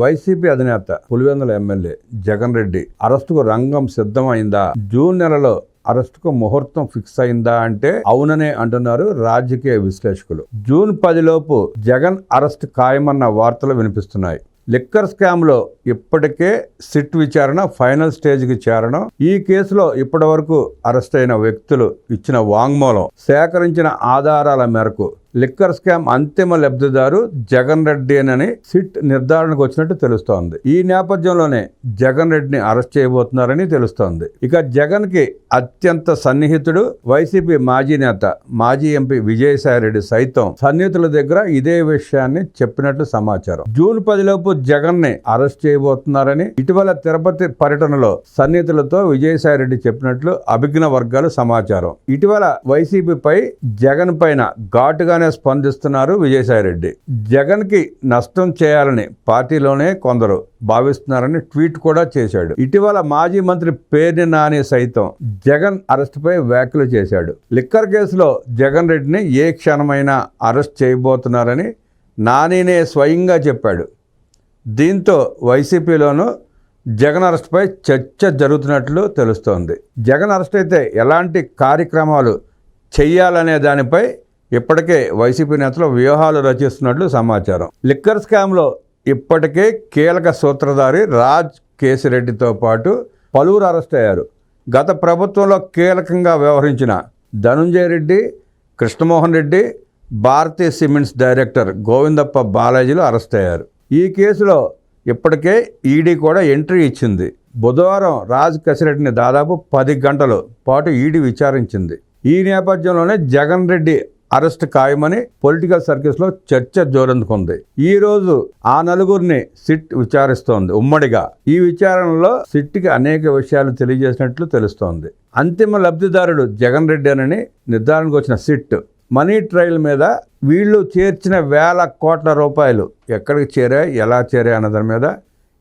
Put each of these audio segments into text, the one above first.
YCP అధినేత Pulivendula MLA Jagan Reddy అరెస్టుకు రంగం సిద్ధమైందా? జూన్ నెలలో అరెస్టుకు ముహూర్తం ఫిక్స్ అయిందా అంటే అవుననే అంటున్నారు రాజకీయ విశ్లేషకులు. జూన్ పదిలోపు జగన్ అరెస్ట్ ఖాయమన్న వార్తలు వినిపిస్తున్నాయి. లిక్కర్ స్కామ్లో ఇప్పటికే సిట్ విచారణ ఫైనల్ స్టేజ్కి చేరడం ఈ కేసులో ఇప్పటి వరకు అరెస్ట్ అయిన వ్యక్తులు ఇచ్చిన వాంగ్మూలం సేకరించిన ఆధారాల మేరకు లిక్కర్ స్కామ్ అంతిమ లబ్ధిదారు జగన్ రెడ్డినని సిట్ నిర్ధారణకు వచ్చినట్టు తెలుస్తోంది. ఈ నేపథ్యంలోనే జగన్ రెడ్డిని అరెస్ట్ చేయబోతున్నారని తెలుస్తోంది. ఇక జగన్కి అత్యంత సన్నిహితుడు వైసీపీ మాజీ నేత మాజీ ఎంపీ విజయసాయి రెడ్డి సైతం సన్నిహితుల దగ్గర ఇదే విషయాన్ని చెప్పినట్లు సమాచారం. జూన్ పదిలోపు జగన్ని అరెస్ట్ చేయబోతున్నారని ఇటీవల తిరుపతి పర్యటనలో సన్నిహితులతో విజయసాయి రెడ్డి చెప్పినట్లు అభిజ్ఞ వర్గాలు సమాచారం. ఇటీవల వైసీపీపై జగన్ పైన ఘాటుగానే స్పందిస్తున్నారు విజయసాయిరెడ్డి. జగన్కి నష్టం చేయాలని పార్టీలోనే కొందరు భావిస్తున్నారని ట్వీట్ కూడా చేశాడు. ఇటీవల మాజీ మంత్రి పేర్ని నాని సైతం జగన్ అరెస్టుపై వ్యాఖ్యలు చేశాడు. లిక్కర్ కేసులో జగన్ రెడ్డిని ఏ క్షణమైనా అరెస్ట్ చేయబోతున్నారని నానినే స్వయంగా చెప్పాడు. దీంతో వైసీపీలోనూ జగన్ అరెస్ట్పై చర్చ జరుగుతున్నట్లు తెలుస్తోంది. జగన్ అరెస్ట్ అయితే ఎలాంటి కార్యక్రమాలు చెయ్యాలనే దానిపై ఇప్పటికే వైసీపీ నేతలు వ్యూహాలు రచిస్తున్నట్లు సమాచారం. లిక్కర్ స్కామ్లో ఇప్పటికే కీలక సూత్రధారి రాజ్ కేసిరెడ్డితో పాటు పలువురు అరెస్ట్ అయ్యారు. గత ప్రభుత్వంలో కీలకంగా వ్యవహరించిన ధనుంజయ రెడ్డి కృష్ణమోహన్ రెడ్డి భారతీయ సిమెంట్స్ డైరెక్టర్ గోవిందప్ప బాలాజీలు అరెస్ట్ అయ్యారు. ఈ కేసులో ఇప్పటికే ఈడీ కూడా ఎంట్రీ ఇచ్చింది. బుధవారం రాజ్ కసిరెడ్డిని దాదాపు పది గంటల పాటు ఈడీ విచారించింది. ఈ నేపథ్యంలోనే జగన్ రెడ్డి అరెస్ట్ ఖాయమని పొలిటికల్ సర్కిల్స్లో చర్చ జోరందుకుంది. ఈ రోజు ఆ నలుగురిని సిట్ విచారిస్తోంది ఉమ్మడిగా. ఈ విచారణలో సిట్కి అనేక విషయాలు తెలియజేసినట్లు తెలుస్తోంది. అంతిమ లబ్ధిదారుడు జగన్ రెడ్డి అని నిర్ధారణకు వచ్చిన సిట్ మనీ ట్రయల్ మీద వీళ్ళు చేర్చిన వేల కోట్ల రూపాయలు ఎక్కడికి చేరాయి ఎలా చేరాయి అన్న దాని మీద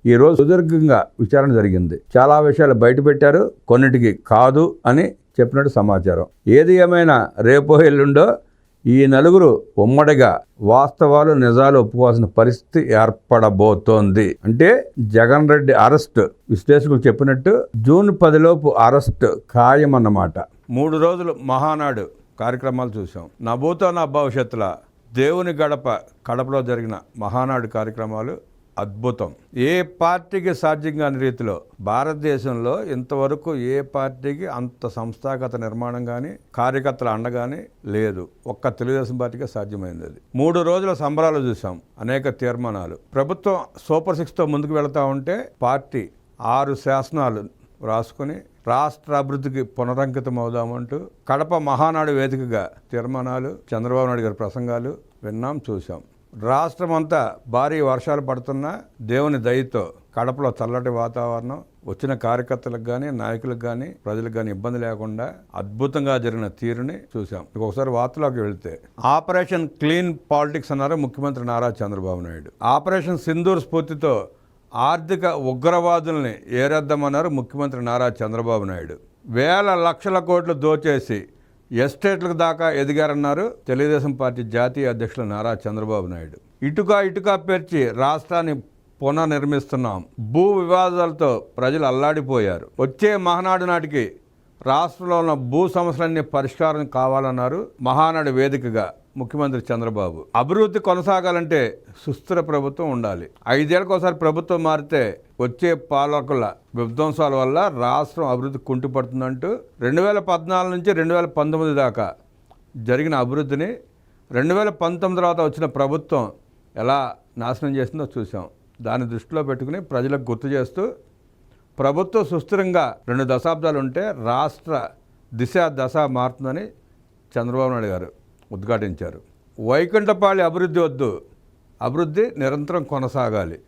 ఈరోజు సుదీర్ఘంగా విచారణ జరిగింది. చాలా విషయాలు బయటపెట్టారు కొన్నిటికి కాదు అని చెప్పినట్టు సమాచారం. ఏది ఏమైనా రేపో ఎల్లుండో ఈ నలుగురు ఉమ్మడిగా వాస్తవాలు నిజాలు ఒప్పుకోవాల్సిన పరిస్థితి ఏర్పడబోతోంది. అంటే జగన్ రెడ్డి అరెస్ట్ విశ్లేషకులు చెప్పినట్టు జూన్ పదిలోపు అరెస్ట్ ఖాయమన్నమాట. మూడు రోజులు మహానాడు కార్యక్రమాలు చూసాం నా భూతో నా భవిష్యత్తుల దేవుని గడప కడపలో జరిగిన మహానాడు కార్యక్రమాలు అద్భుతం. ఏ పార్టీకి సాధ్యం కాని రీతిలో భారతదేశంలో ఇంతవరకు ఏ పార్టీకి అంత సంస్థాగత నిర్మాణం కానీ కార్యకర్తల అండ కానీ లేదు. ఒక్క తెలుగుదేశం పార్టీకే సాధ్యమైంది అది. మూడు రోజుల సంబరాలు చూసాం అనేక తీర్మానాలు. ప్రభుత్వం సూపర్ సిక్స్తో ముందుకు వెళతా ఉంటే పార్టీ ఆరు శాసనాలు రాసుకుని రాష్ట్ర అభివృద్ధికి పునరంకితం అవుదామంటూ కడప మహానాడు వేదికగా తీర్మానాలు చంద్రబాబు నాయుడు గారి ప్రసంగాలు విన్నాం చూసాం రాష్ట్రం అంతా భారీ వర్షాలు పడుతున్నా దేవుని దయతో కడపలో చల్లటి వాతావరణం వచ్చిన కార్యకర్తలకు కానీ నాయకులకు కానీ ప్రజలకు కానీ ఇబ్బంది లేకుండా అద్భుతంగా జరిగిన తీరుని చూసాం ఒకసారి వార్తలోకి వెళితే ఆపరేషన్ క్లీన్ పాలిటిక్స్ అన్నారు ముఖ్యమంత్రి నారా చంద్రబాబు నాయుడు. ఆపరేషన్ సింధూర్ స్ఫూర్తితో ఆర్థిక ఉగ్రవాదుల్ని ఏరేద్దామన్నారు ముఖ్యమంత్రి నారా చంద్రబాబు నాయుడు. వేల లక్షల కోట్లు దోచేసి ఎస్టేట్లకు దాకా ఎదిగారన్నారు తెలుగుదేశం పార్టీ జాతీయ అధ్యక్షులు నారా చంద్రబాబు నాయుడు. ఇటుక ఇటుక పేర్చి రాష్ట్రాన్ని పునర్నిర్మిస్తున్నాం. భూ వివాదాలతో ప్రజలు అల్లాడిపోయారు. వచ్చే మహానాడు నాటికి రాష్ట్రంలో ఉన్న భూ సమస్యలన్నీ పరిష్కారం కావాలన్నారు మహానాడు వేదికగా ముఖ్యమంత్రి చంద్రబాబు. అభివృద్ధి కొనసాగాలంటే సుస్థిర ప్రభుత్వం ఉండాలి. ఐదేళ్ళకి ఒకసారి ప్రభుత్వం మారితే వచ్చే పాలకుల విధ్వంసాల వల్ల రాష్ట్రం అభివృద్ధి కుంటుపడుతుందంటూ రెండు వేల పద్నాలుగు నుంచి రెండు వేల పంతొమ్మిది దాకా జరిగిన అభివృద్ధిని రెండు వేల పంతొమ్మిది తర్వాత వచ్చిన ప్రభుత్వం ఎలా నాశనం చేసిందో చూసాం దాన్ని దృష్టిలో పెట్టుకుని ప్రజలకు గుర్తు చేస్తూ ప్రభుత్వం సుస్థిరంగా రెండు దశాబ్దాలు ఉంటే రాష్ట్ర దిశ దశ మారుతుందని చంద్రబాబు నాయుడు గారు ఉద్ఘాటించారు. వైకుంఠపాళి అభివృద్ధి వద్దు. అభివృద్ధి నిరంతరం కొనసాగాలి.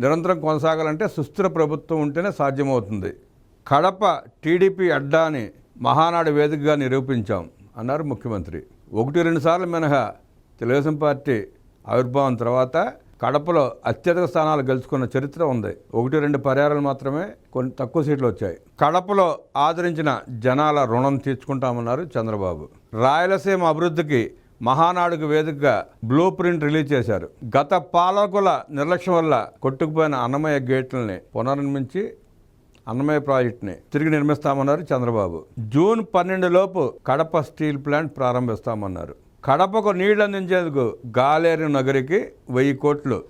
నిరంతరం కొనసాగాలంటే సుస్థిర ప్రభుత్వం ఉంటేనే సాధ్యమవుతుంది. కడప టీడీపీ అడ్డాని మహానాడు వేదికగా నిరూపించాం అన్నారు ముఖ్యమంత్రి. ఒకటి రెండు సార్లు మినహా తెలుగుదేశం పార్టీ ఆవిర్భావం తర్వాత కడపలో అత్యధిక స్థానాలు గెలుచుకున్న చరిత్ర ఉంది. ఒకటి రెండు పర్యాలు మాత్రమే కొన్ని తక్కువ సీట్లు వచ్చాయి. కడపలో ఆదరించిన జనాల రుణం తీర్చుకుంటామన్నారు చంద్రబాబు. రాయలసీమ అభివృద్ధికి మహానాడుకు వేదికగా బ్లూ ప్రింట్ రిలీజ్ చేశారు. గత పాలకుల నిర్లక్ష్యం వల్ల కొట్టుకుపోయిన అన్నమయ్య గేట్లని పునర్నిర్మించి అన్నమయ్య ప్రాజెక్టుని తిరిగి నిర్మిస్తామన్నారు చంద్రబాబు. జూన్ పన్నెండు లోపు కడప స్టీల్ ప్లాంట్ ప్రారంభిస్తామన్నారు. కడపకు నీళ్ళు అందించేందుకు గాలేరు నగరికి వెయ్యి కోట్లు.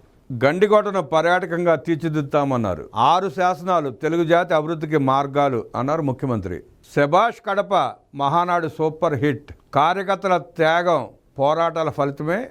గండికోటను పర్యాటకంగా తీర్చిదిద్దామన్నారు ఆరు శాసనాలు తెలుగు జాతి అభివృద్ధికి మార్గాలు అన్నారు ముఖ్యమంత్రి. శభాష్ కడప మహానాడు సూపర్ హిట్. కార్యకర్తల త్యాగం పోరాటాల ఫలితమే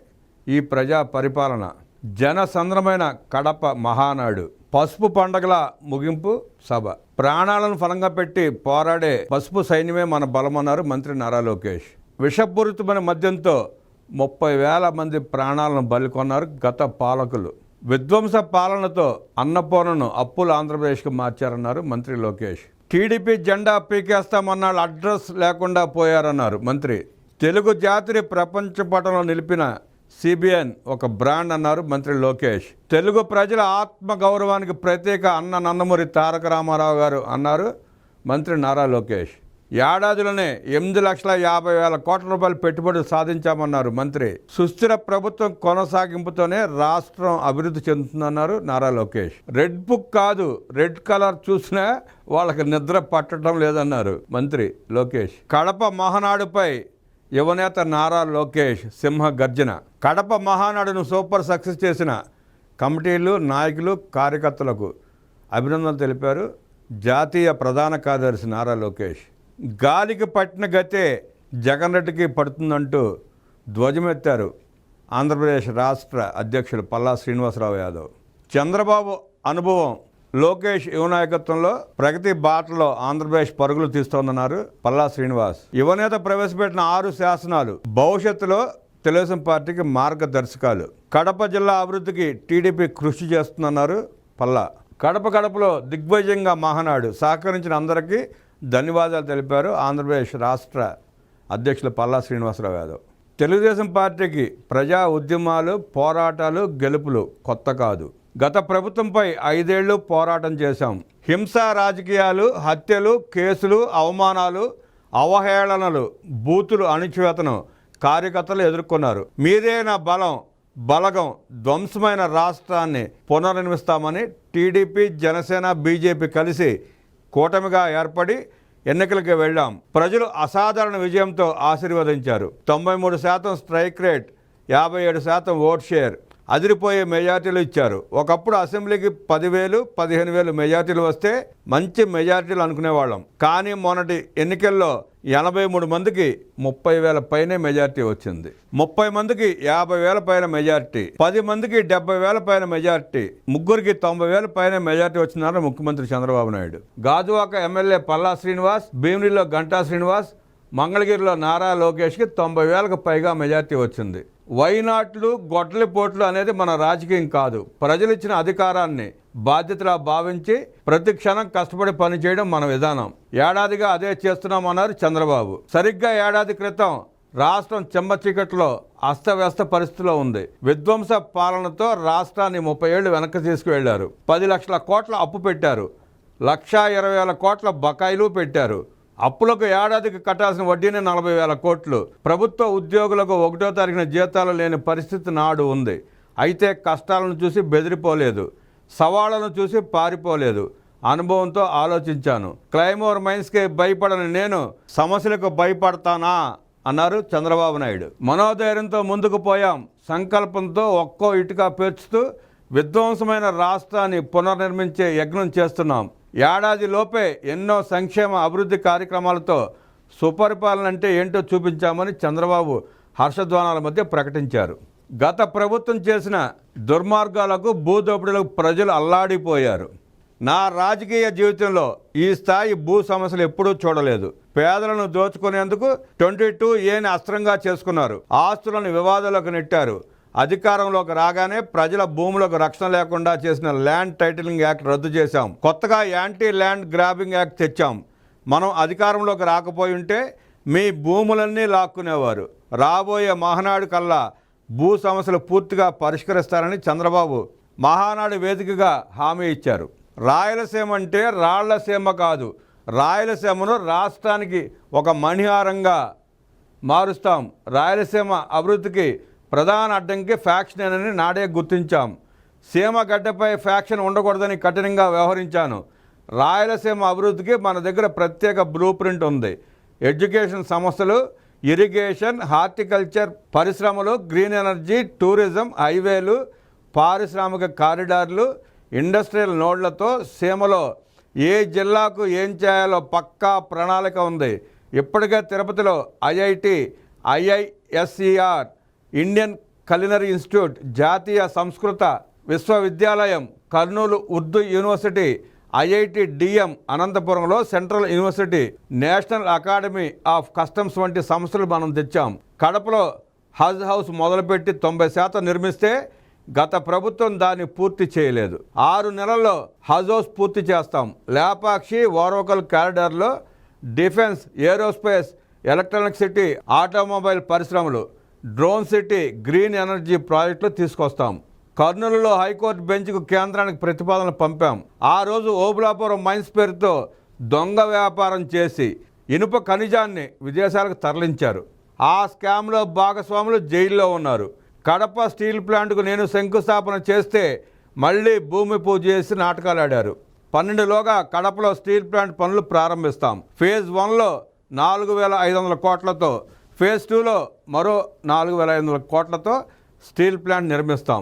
ఈ ప్రజా పరిపాలన. జనసంద్రమైన కడప మహానాడు. పసుపు పండగల ముగింపు సభ. ప్రాణాలను ఫలంగా పెట్టి పోరాడే పసుపు సైన్యమే మన బలమన్నారు మంత్రి నారా లోకేష్. విషపూరితమైన మద్యంతో ముప్పై వేల మంది ప్రాణాలను బలికొన్నారు గత పాలకులు. విధ్వంస పాలనతో అన్నపూర్ణను అప్పులు ఆంధ్రప్రదేశ్కి మార్చారన్నారు మంత్రి లోకేష్. టీడీపీ జెండా పీకేస్తామన్నాళ్ళు అడ్రస్ లేకుండా పోయారన్నారు మంత్రి. తెలుగు జాతిని ప్రపంచ పటంలో నిలిపిన సిబిఎన్ ఒక బ్రాండ్ అన్నారు మంత్రి లోకేష్. తెలుగు ప్రజల ఆత్మ గౌరవానికి ప్రత్యేక అన్న నందమూరి తారక రామారావు గారు అన్నారు మంత్రి నారా లోకేష్. ఏడాదిలోనే ఎనిమిది లక్షల యాభై వేల కోట్ల రూపాయలు పెట్టుబడులు సాధించామన్నారు మంత్రి. సుస్థిర ప్రభుత్వం కొనసాగింపుతోనే రాష్ట్రం అభివృద్ధి చెందుతుందన్నారు నారా లోకేష్. రెడ్ బుక్ కాదు రెడ్ కలర్ చూసినా వాళ్ళకి నిద్ర పట్టడం లేదన్నారు మంత్రి లోకేష్. కడప మహానాడుపై యువనేత నారా లోకేష్ సింహ గర్జన. కడప మహానాడును సూపర్ సక్సెస్ చేసిన కమిటీలు నాయకులు కార్యకర్తలకు అభినందనలు తెలిపారు జాతీయ ప్రధాన కార్యదర్శి నారా లోకేష్. గాలికి పట్టిన గతే జగన్ రెడ్డికి పడుతుందంటూ ధ్వజమెత్తారు ఆంధ్రప్రదేశ్ రాష్ట్ర అధ్యక్షుడు పల్లా శ్రీనివాసరావు యాదవ్. చంద్రబాబు అనుభవం లోకేష్ యువ నాయకత్వంలో ప్రగతి బాటలో ఆంధ్రప్రదేశ్ పరుగులు తీస్తోందన్నారు పల్లా శ్రీనివాస్. యువనేత ప్రవేశపెట్టిన ఆరు శాసనాలు భవిష్యత్తులో తెలుగుదేశం పార్టీకి మార్గదర్శకాలు. కడప జిల్లా అభివృద్ధికి టీడీపీ కృషి చేస్తుందన్నారు పల్లా. కడప కడపలో దిగ్విజయంగా మహానాడు సహకరించిన అందరికీ ధన్యవాదాలు తెలిపారు ఆంధ్రప్రదేశ్ రాష్ట్ర అధ్యక్షులు పల్లా శ్రీనివాసరావు యాదవ్. తెలుగుదేశం పార్టీకి ప్రజా ఉద్యమాలు పోరాటాలు గెలుపులు కొత్త కాదు. గత ప్రభుత్వంపై ఐదేళ్ళు పోరాటం చేశాం. హింస రాజకీయాలు హత్యలు కేసులు అవమానాలు అవహేళనలు బూతులు అణిచివేతను కార్యకర్తలు ఎదుర్కొన్నారు. మీదే నా బలం బలగం ధ్వంసమైన రాష్ట్రాన్ని పునర్నిర్మిస్తామని టీడీపీ జనసేన బీజేపీ కలిసి కూటమిగా ఏర్పడి ఎన్నికలకు వెళ్ళాం. ప్రజలు అసాధారణ విజయంతో ఆశీర్వదించారు. తొంభై మూడు శాతం స్ట్రైక్ రేట్ యాభై ఏడు శాతం ఓట్ షేర్ అదిరిపోయే మెజార్టీలు ఇచ్చారు. ఒకప్పుడు అసెంబ్లీకి పదివేలు పదిహేను వేలు మెజార్టీలు వస్తే మంచి మెజార్టీలు అనుకునేవాళ్ళం. కానీ మొన్నటి ఎన్నికల్లో ఎనభై మూడు మందికి ముప్పై వేల పైనే మెజార్టీ వచ్చింది. ముప్పై మందికి యాభై వేల పైన మెజార్టీ పది మందికి డెబ్బై వేల పైన మెజార్టీ ముగ్గురికి తొంభై వేల పైన మెజార్టీ వచ్చినారు ముఖ్యమంత్రి చంద్రబాబు నాయుడు. గాజువాక ఎమ్మెల్యే పల్లా శ్రీనివాస్ భీమిలిలో గంటా శ్రీనివాస్ మంగళగిరిలో నారా లోకేష్కి తొంభై వేలకు పైగా మెజార్టీ వచ్చింది. వైనాట్లు గొడ్లపోట్లు అనేది మన రాజకీయం కాదు. ప్రజలు ఇచ్చిన అధికారాన్ని బాధ్యతలా భావించి ప్రతి క్షణం కష్టపడి పనిచేయడం మన విధానం. ఏడాదిగా అదే చేస్తున్నామన్నారు చంద్రబాబు. సరిగ్గా ఏడాది క్రితం రాష్ట్రం చెమ్మ చీకట్లో అస్తవ్యస్త పరిస్థితిలో ఉంది. విధ్వంస పాలనతో రాష్ట్రాన్ని ముప్పై ఏళ్ళు వెనక్కి తీసుకువెళ్ళారు. పది లక్షల కోట్ల అప్పు పెట్టారు. లక్షా ఇరవై వేల కోట్ల బకాయిలు పెట్టారు. అప్పులకు ఏడాదికి కట్టాల్సిన వడ్డీనే నలభై వేల కోట్లు. ప్రభుత్వ ఉద్యోగులకు ఒకటో తారీఖున జీతాలు లేని పరిస్థితి నాడు ఉంది. అయితే కష్టాలను చూసి బెదిరిపోలేదు. సవాళ్ళను చూసి పారిపోలేదు. అనుభవంతో ఆలోచించాను. క్లైమోర్ మైన్స్కి భయపడని నేను సమస్యలకు భయపడతానా? అన్నారు చంద్రబాబు నాయుడు. మనోధైర్యంతో ముందుకు పోయాం. సంకల్పంతో ఒక్కో ఇటుక పేర్చుతూ విధ్వంసమైన రాష్ట్రాన్ని పునర్నిర్మించే యజ్ఞం చేస్తున్నాం. ఏడాది లోపే ఎన్నో సంక్షేమ అభివృద్ధి కార్యక్రమాలతో సుపరిపాలన అంటే ఏంటో చూపించామని చంద్రబాబు హర్షధ్వానాల మధ్య ప్రకటించారు. గత ప్రభుత్వం చేసిన దుర్మార్గాలకు భూదోపిడీలకు ప్రజలు అల్లాడిపోయారు. నా రాజకీయ జీవితంలో ఈ స్థాయి భూ సమస్యలు ఎప్పుడూ చూడలేదు. పేదలను దోచుకునేందుకు ట్వంటీ టూ ఏని అస్త్రంగా చేసుకున్నారు. ఆస్తులను వివాదాలకు నెట్టారు. అధికారంలోకి రాగానే ప్రజల భూములకు రక్షణ లేకుండా చేసిన ల్యాండ్ టైటిలింగ్ యాక్ట్ రద్దు చేశాం. కొత్తగా యాంటీ ల్యాండ్ గ్రాబింగ్ యాక్ట్ తెచ్చాం. మనం అధికారంలోకి రాకపోయి ఉంటే మీ భూములన్నీ లాక్కునేవారు. రాబోయే మహానాడు కల్లా భూ సమస్యలు పూర్తిగా పరిష్కరిస్తారని చంద్రబాబు మహానాడు వేదికగా హామీ ఇచ్చారు. రాయలసీమ అంటే రాళ్ళసీమ కాదు. రాయలసీమను రాష్ట్రానికి ఒక మణిహారంగా మారుస్తాం. రాయలసీమ అభివృద్ధికి ప్రధాన అడ్డంకి ఫ్యాక్షన్ అని నాడే గుర్తించాం. సీమ గడ్డపై ఫ్యాక్షన్ ఉండకూడదని కఠినంగా వ్యవహరించాను. రాయలసీమ అభివృద్ధికి మన దగ్గర ప్రత్యేక బ్లూ ప్రింట్ ఉంది. ఎడ్యుకేషన్ సంస్థలు ఇరిగేషన్ హార్టికల్చర్ పరిశ్రమలు గ్రీన్ ఎనర్జీ టూరిజం హైవేలు పారిశ్రామిక కారిడార్లు ఇండస్ట్రియల్ నోడ్లతో సీమలో ఏ జిల్లాకు ఏం చేయాలో పక్కా ప్రణాళిక ఉంది. ఇప్పటికే తిరుపతిలో IIT IISER Indian culinary institute జాతీయ సంస్కృత విశ్వవిద్యాలయం Kurnool Urdu university IIT DM అనంతపురంలో central university national academy of customs వంటి సంస్థలు మనం తెచ్చాం. కడపలో హజ్ హౌస్ మొదలుపెట్టి తొంభై శాతం నిర్మిస్తే గత ప్రభుత్వం దాన్ని పూర్తి చేయలేదు. ఆరు నెలల్లో హజ్ హౌస్ పూర్తి చేస్తాం. Lepakshi Orvakal క్యారిడార్లో defence aerospace electronic city automobile పరిశ్రమలు డ్రోన్ సిటీ గ్రీన్ ఎనర్జీ ప్రాజెక్టులు తీసుకొస్తాం. కర్నూలులో హైకోర్టు బెంచ్కు కేంద్రానికి ప్రతిపాదన పంపాం. ఆ రోజు ఓబులాపురం మైన్స్ పేరుతో దొంగ వ్యాపారం చేసి ఇనుప ఖనిజాన్ని విదేశాలకు తరలించారు. ఆ స్కామ్లో భాగస్వాములు జైల్లో ఉన్నారు. కడప స్టీల్ ప్లాంట్కు నేను శంకుస్థాపన చేస్తే మళ్ళీ భూమి పూజ చేసి నాటకాలు ఆడారు. పన్నెండులోగా కడపలో స్టీల్ ప్లాంట్ పనులు ప్రారంభిస్తాం. ఫేజ్ వన్లో నాలుగు వేల ఐదు వందల కోట్లతో ఫేజ్ టూలో మరో నాలుగు వేల ఐదు వందల కోట్లతో స్టీల్ ప్లాంట్ నిర్మిస్తాం.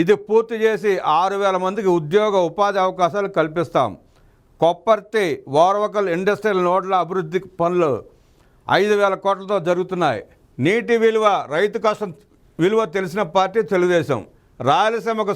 ఇది పూర్తి చేసి ఆరు వేల మందికి ఉద్యోగ ఉపాధి అవకాశాలు కల్పిస్తాం. కొప్పర్తి ఓర్వకల్ ఇండస్ట్రియల్ నోడ్ల అభివృద్ధి పనులు ఐదు వేల కోట్లతో జరుగుతున్నాయి. నీటి విలువ రైతు కష్టం విలువ తెలిసిన పార్టీ తెలుగుదేశం. రాయలసీమకు